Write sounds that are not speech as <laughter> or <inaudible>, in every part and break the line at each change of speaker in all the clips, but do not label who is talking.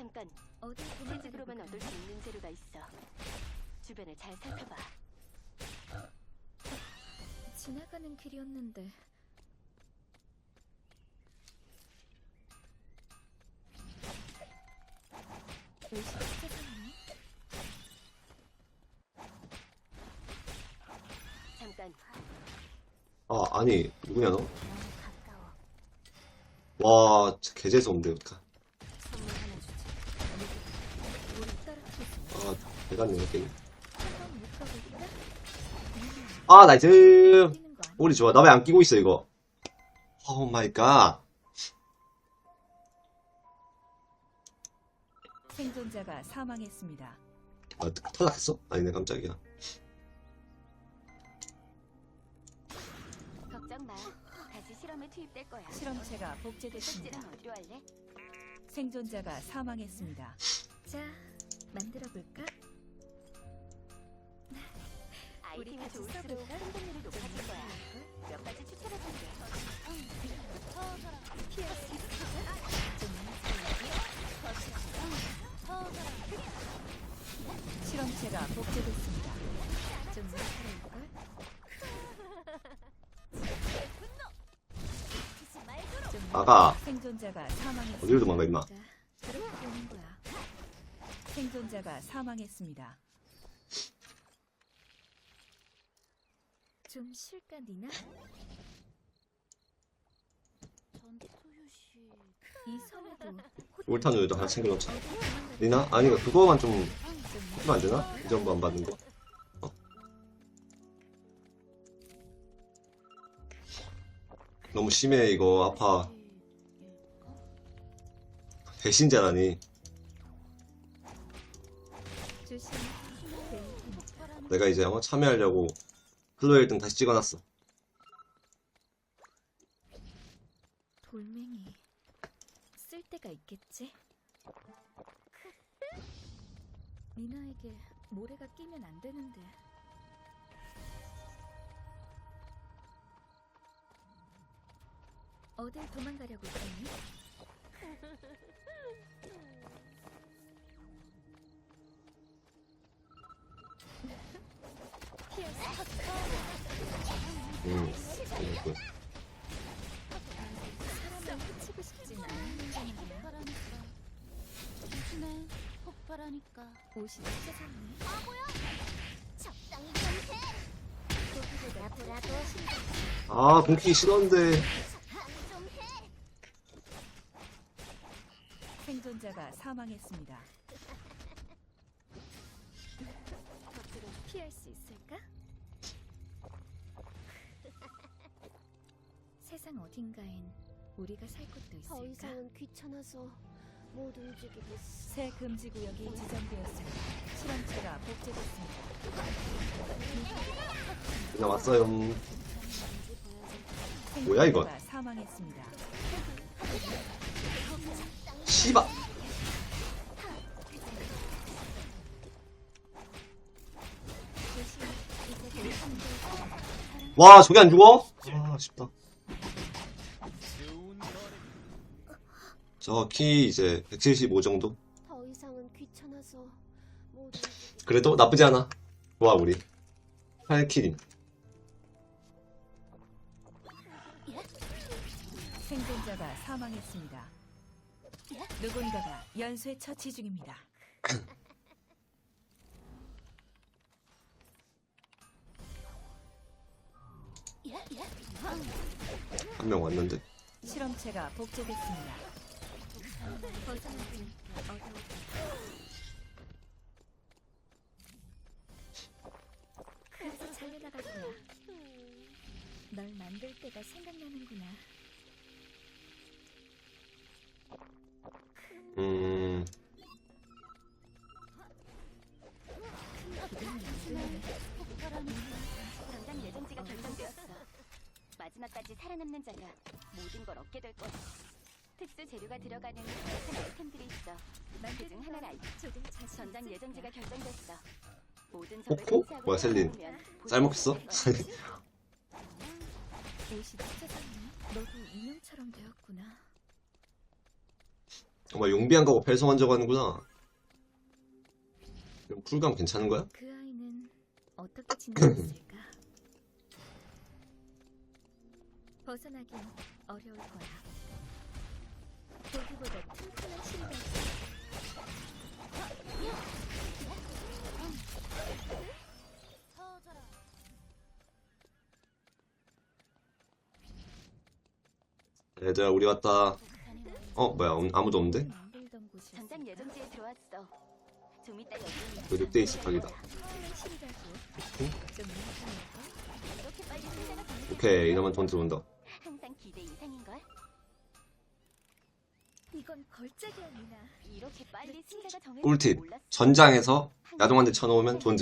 잠깐
어디
채집으로만 얻을 수 있는 재료가 있어. 주변을 잘 살펴봐.
지나가는 길이었는데.
잠깐
아, 아니, 누구냐, 너?
너무 가까워.
와, 진짜 개재수없는데, 어떡하.
선물 하나 주지.
물이 떨어지지.
아, 대단네, 게임. 아, 나이스! 우리 좋아. 나 왜 안 끼고 있어, 이거? 오 마이 갓.
생존자가 사망했습니다.
아, 탈락했어? 아니네, 깜짝이야.
걱정 마. 다시 실험에 투입될 거야.
실험체가 복제됐습니다.
어디로 할래?
생존자가 사망했습니다.
자, 만들어 볼까? 우리
아이템이
같이
좋을수록
써볼까?
생존율이 높아질 거야. 몇 가지 추천해줄게.
실험체가 복제됐습니다.
좀 날카로울걸? 좀
나가.
생존자가 사망했습니다.
어디로 도망가, 임마.
자, 그렇게 되는 거야.
생존자가 사망했습니다.
좀 쉴까, 니나? 이 섬에도
올탄우유도 하나 챙겨놓자.
어디 도망가지?
리나? 아니, 그거만
좀좀
하면 안 되나? 이 정도 안 받는 거. 어. 너무 심해, 이거. 아파. 배신자라니. 내가 이제 어, 참여하려고 클로 1등 다시 찍어놨어.
돌멩이 쓸 데가 있겠지? <laughs> 미나에게 모래가 끼면 안 되는데 어딜 도망가려고 했니? <laughs> 있어.
음. 그,
사람을 해치고 싶진 않은 사람이야.
조심해. 폭발하니까.
옷이.
적당히 좀 해.
아, 공기 싫었는데.
좀 해.
생존자가 사망했습니다.
피할 수 있을까? 세상 어딘가엔 우리가 살 곳도
더
있을까?
이상은 귀찮아서 못 움직이겠어.
새 금지 구역이 지정되었습니다. 실험체가 복제됐습니다.
리나 왔어요. 뭐야, 이건?
생존자가 사망했습니다.
이상
와, 저게 안 죽어? 저키 이제 175 정도?
더 이상은 귀찮아서 못 움직이겠어.
그래도 나쁘지 않아. 좋아, 우리. 8킬임.
생존자가 사망했습니다. 누군가가 연쇄 처치 중입니다.
한 명 왔는데.
실험체가 복제됐습니다.
벗어나지 어려워. 그래서 잘려나갈 거야. 널 만들 때가 생각나는구나.
음,
전장 예정지가 결정되었어. 마지막까지 살아남는 자가 모든 걸 얻게 될 거야. 특수 재료가 들어가는 큰 아이템들이 있어. 그중 하나가 알 전장 예정지가. 결정됐어. 모든 적을
코코?
배치하고
뭐야, 셀린.
너도 인형처럼 되었구나.
정말 용비한 거고 펠성한다고 하는구나. 그럼 쿨감 괜찮은 거야?
그 아이는 어떻게 있을까? <clears throat> 벗어나긴 어려울 거야. 보기보다 튼튼한 신발.
얘들아, 우리 왔다. 어, 뭐야, 없- 아무도 없는데?
만들던?
전장 예정지에 들어왔어. 좀 이따 여기
그 늑대 있을각이다.
튼튼한 신발고.
응?
좀 이상할까?
이렇게 빨리 승자가 정해지는
오케이, 이러면 돈 들어온다. 꿀팁.
줄 몰랐어.
전장에서 야동한테 쳐놓으면 돈.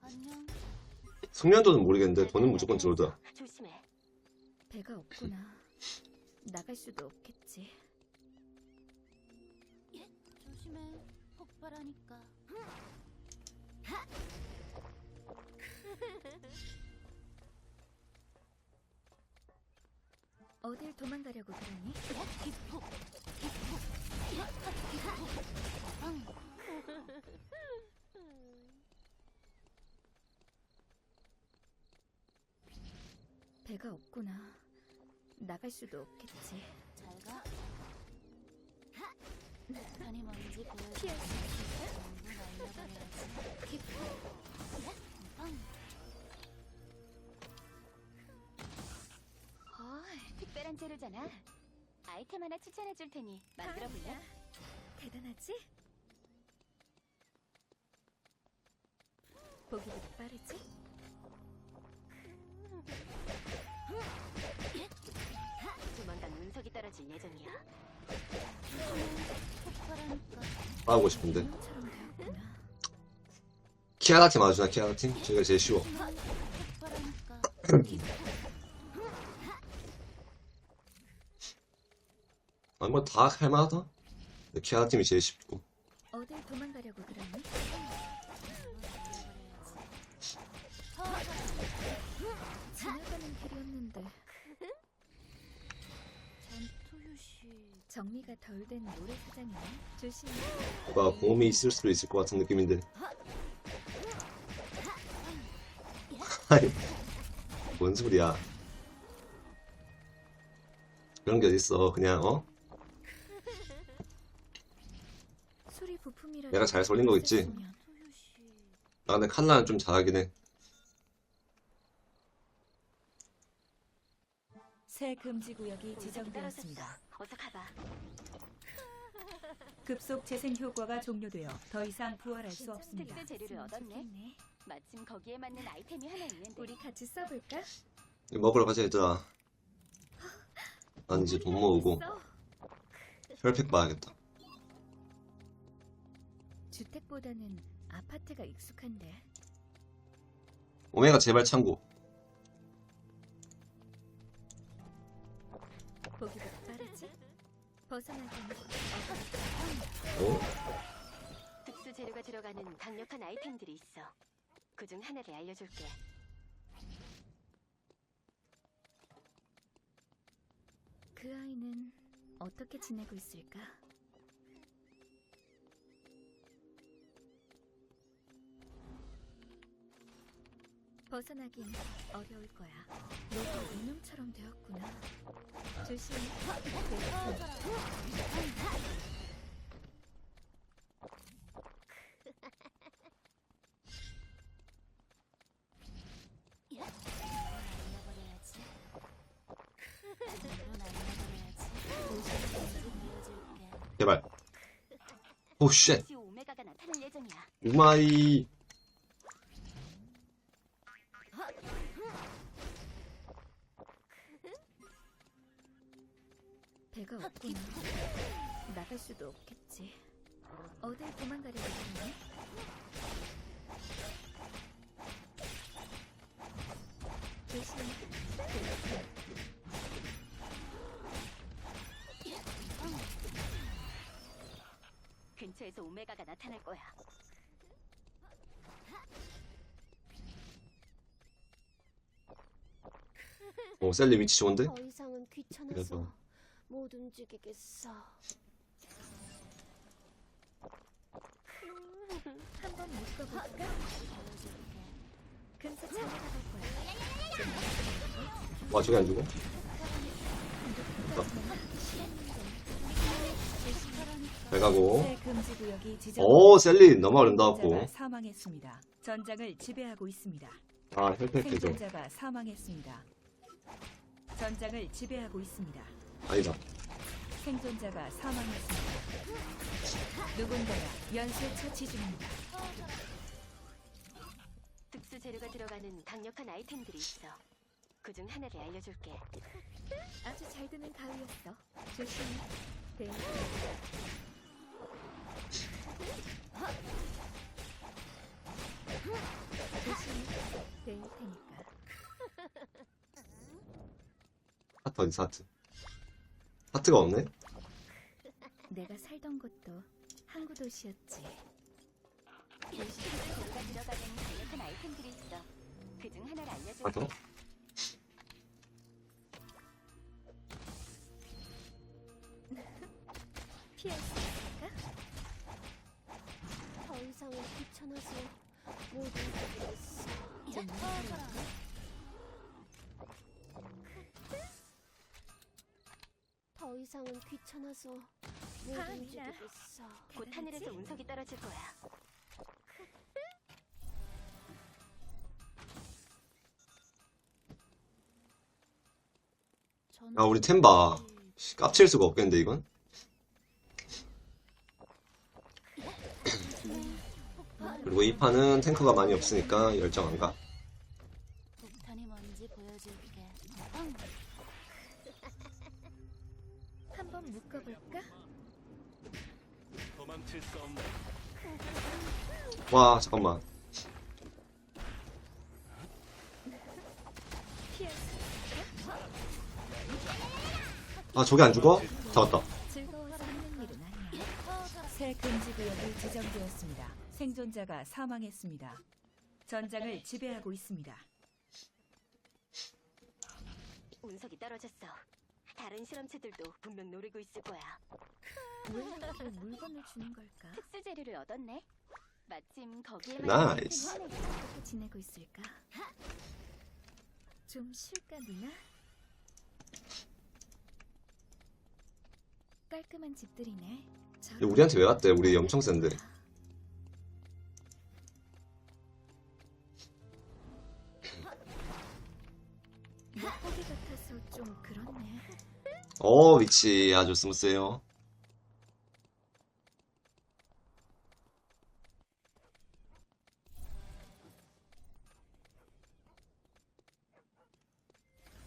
안녕.
숙련도는 모르겠는데 돈은 무조건 들어오더라.
조심해.
배가 없구나. 나갈 수도 없겠지.
조심해. 폭발하니까.
어딜 도망가려고 그러니? 배가 없구나. 나갈 수도 없겠지.
잘 가. 편히 뭔지 보여줘.
피할 수 있을까?
전
특별한 재료잖아. 아이템 하나 추천해 줄 테니 만들어 볼래?
대단하지? 보기보다 빠르지?
조만간 운석이 떨어질 예정이야.
폭발하니까.
빠하고 싶은데. 키아라 팀 아주나, 키아라 팀? 저희가 제일 쉬워. <laughs>
폭발하니까.
아니, 뭐다 할만하다? 근데 키아라 팀이 제일 쉽고.
어딜 도망가려고 그러니? 지나가는 길이었는데. 정리가 덜 된 모래사장이네. 조심해.
뭔가 공홈이 있을 수도 있을 것 같은 느낌인데. 아니, 뭔 소리야. 그런 게 어딨어. 그냥, 어? 내가 잘 설린 거겠지?
전투유시.
나 근데 칼라는 좀 잘하긴 해.
새 금지 구역이 지정되었습니다.
어서 가봐.
급속 재생 효과가 종료되어 더 이상 부활할 수 없습니다.
특수 재료를 얻었네.
좋겠네.
마침 거기에 맞는 아이템이 하나 있는데.
우리 같이 써볼까?
이거 먹으러 가자, 얘들아. 난 이제 돈 모으고
써.
혈팩 봐야겠다.
주택보다는 아파트가 익숙한데.
오메가 제발 참고.
보기보다 빠르지? 벗어나긴
어?
특수 재료가 들어가는 강력한 아이템들이 있어. 그 중 하나를 알려줄게.
그 아이는 어떻게 지내고 있을까? 벗어나긴 어려울 거야. 너도 인형처럼 되었구나.
날려버려야지. 날려버려야지. 보여줄게.
제발. 오, 쉣.
혹시 오메가가 나타날 예정이야.
우마이.
없겠지. 어딜 도망가려고 그러니? 조심해.
근처에서 오메가가 나타날 거야.
어, 셀리 위치 좋은데?
더 이상은 귀찮아서
그래서.
못 움직이겠어.
한번 묶어볼까? 금세 잘 나가볼 거야.
와 저게 안 죽어? 잘 가고
새 금지 구역이 지정.
오 셀린 너무 아름다웠고
사망했습니다. 전장을 지배하고 있습니다.
아 혈팩 개조
생존자가 사망했습니다. 전장을 지배하고 있습니다.
아니다
생존자가 사망했습니다. 누군가가 연쇄 처치 중입니다.
특수 재료가 들어가는 강력한 아이템들이 있어. 그 중 하나를 알려줄게.
아주 잘 드는 가위였어. 조심히. 네. 조심히. 될 테니까.
하트 어디 하트 하트가 없네?
내가 살던 곳도 항구 도시였지.
들어가는 강력한 아이템들이 있어. 그중 하나를 알려줄게.
하트?
피할 수 있을까?
더 이상은 귀찮아서 못 움직이겠어. 좀더 이상은 귀찮아서 못. 움직이겠어.
곧 하늘에서 운석이 떨어질 거야.
야 우리 템바 깝칠 수가 없겠는데 이건? 그리고 이 판은 탱크가 많이 없으니까 열정 안 가.
폭탄이 뭔지 보여줄게.
한번 묶어볼까?
도망칠 수 없네.
와 잠깐만
피할
수아 저게 안 죽어? 잡았다
즐거워서 하는 일은 아니야.
새 금지 구역이 지정되었습니다. 생존자가 사망했습니다. 전장을 지배하고 있습니다.
운석이 떨어졌어. 다른 실험체들도 분명 노리고 있을 거야.
왜 이렇게 물건을 주는 걸까?
특수 재료를 얻었네. 마침 거기에만. 있는 있어.
어떻게 지내고 있을까? 좀 쉴까 누나? 깔끔한 집들이네.
우리한테 왜 왔대? 우리 엄청 센데 어 위치 아주 스무스해요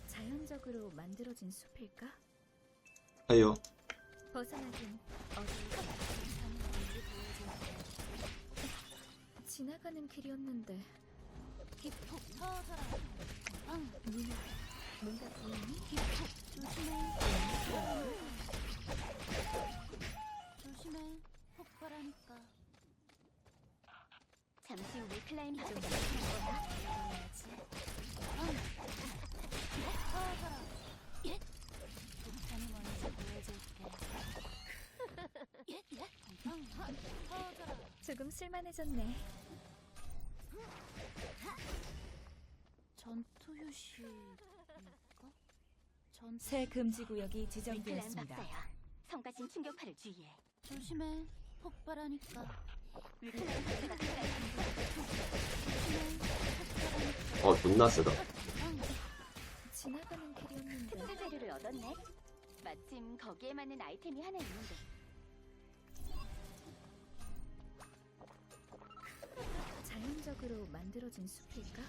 자연적으로 만들어진 숲일까?
하이요
벗어나긴 어디가 지나가는 길이었는데. 누나 뭔가 보이니?
조심해. 조심해. 폭발하니까. 잠시 보여줄게. 터져라.
조금 쓸만해졌네.
전투 휴식일까? 전투
새 금지 구역이 지정되었습니다.
박사야. 성가신 충격파를 주의해. 조심해. 폭발하니까. 박사가
어 존나 세다
지나가는 길이었는데
특수 재료를 얻었네. 마침 거기에 맞는 아이템이 하나 있는데.
자연적으로 만들어진 숲일까?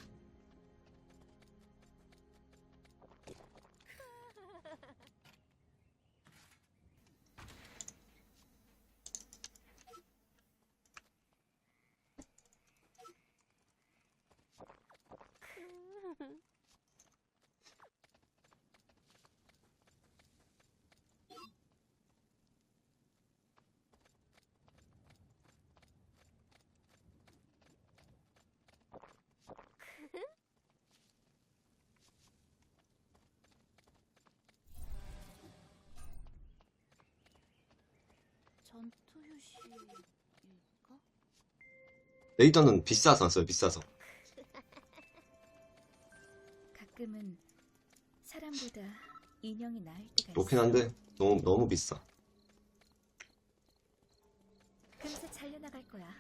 레이더는 비싸서 안 써요, 비싸서.
가끔은 사람보다 인형이 나을 때가
좋긴
있어.
한데, 너무, 너무 비싸.
금세 잘려나갈 거야.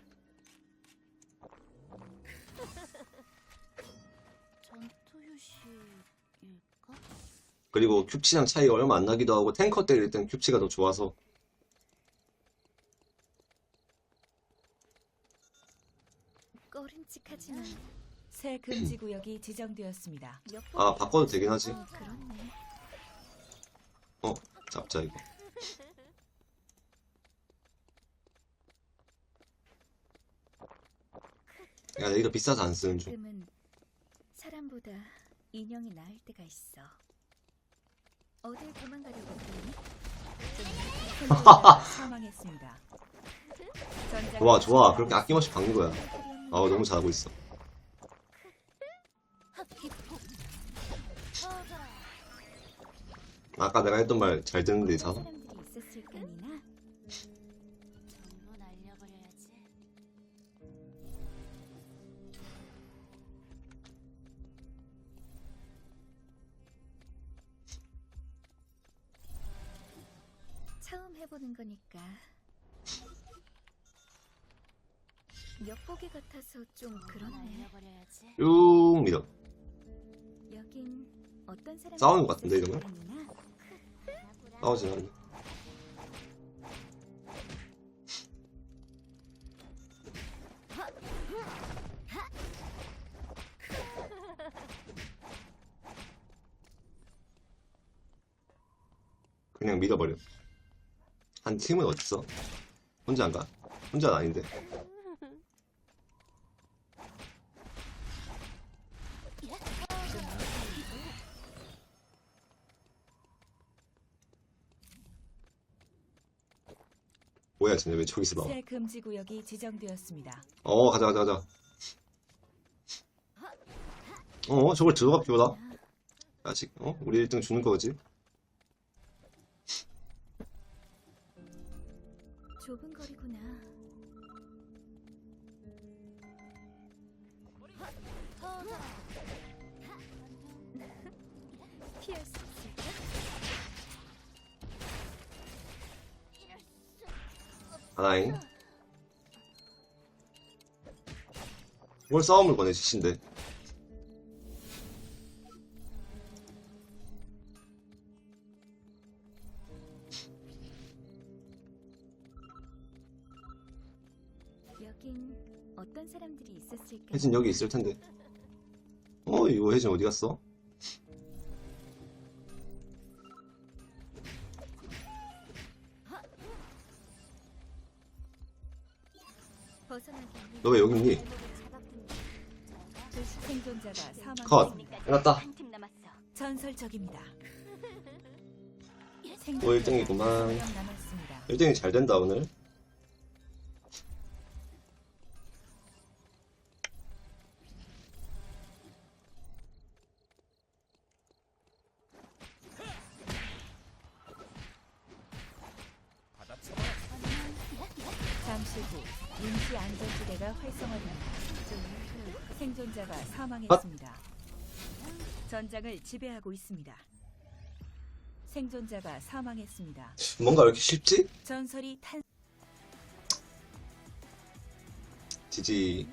<laughs>
전투효실일까?
그리고 큐치랑 차이가 얼마 안 나기도 하고, 탱커 때릴 땐 큐치가 더 좋아서.
꺼림칙하지만
새 금지 구역이 지정되었습니다.
몇
아,
번
바꿔도 되긴 하지.
좀 그렇네.
어, 잡자, 이거. <laughs> 야, 레이더 비싸서 안 쓰는 중.
가끔은 사람보다 인형이 나을 때가 있어. 어딜 도망가려고 그러니? <laughs> <laughs>
사망했습니다. 전장을
좋아, 그렇게 아낌없이 박는 거야. 아우, 너무 잘하고 있어. 아까 내가 했던 말 잘 듣는데, 이상?
처음 해보는 거니까 같아서 좀 그렇네.
날려버려야지.
쭉 밀어.
여긴 어떤 사람
싸우는 것 같은데, 이러면? 싸우진 않네. 그냥 밀어버려. 한 팀은 어딨어? 혼자 안 가? 혼자는 아닌데. 쟤네 왜 저기서 나와?
새 금지 구역이 지정되었습니다.
어, 가자, 가자, 가자. 어, 저걸 들어가 피보다. 아직, 어? 우리 1등 주는 거지?
좁은 거리
하나잉. 뭘 싸움을 거네, 지신데.
여긴 어떤 사람들이 있었을까?
혜진 여기 있을 텐데. 어, 이거 혜진 어디 갔어? 너 왜 여기 있니? 컷.
남았어.
전설적입니다. <laughs>
또 1등이구만.
남았습니다.
1등이 잘 된다, 오늘.
전장을 지배하고 있습니다. 생존자가 사망했습니다.
뭔가 왜 이렇게 쉽지?
전설이 탄
지지.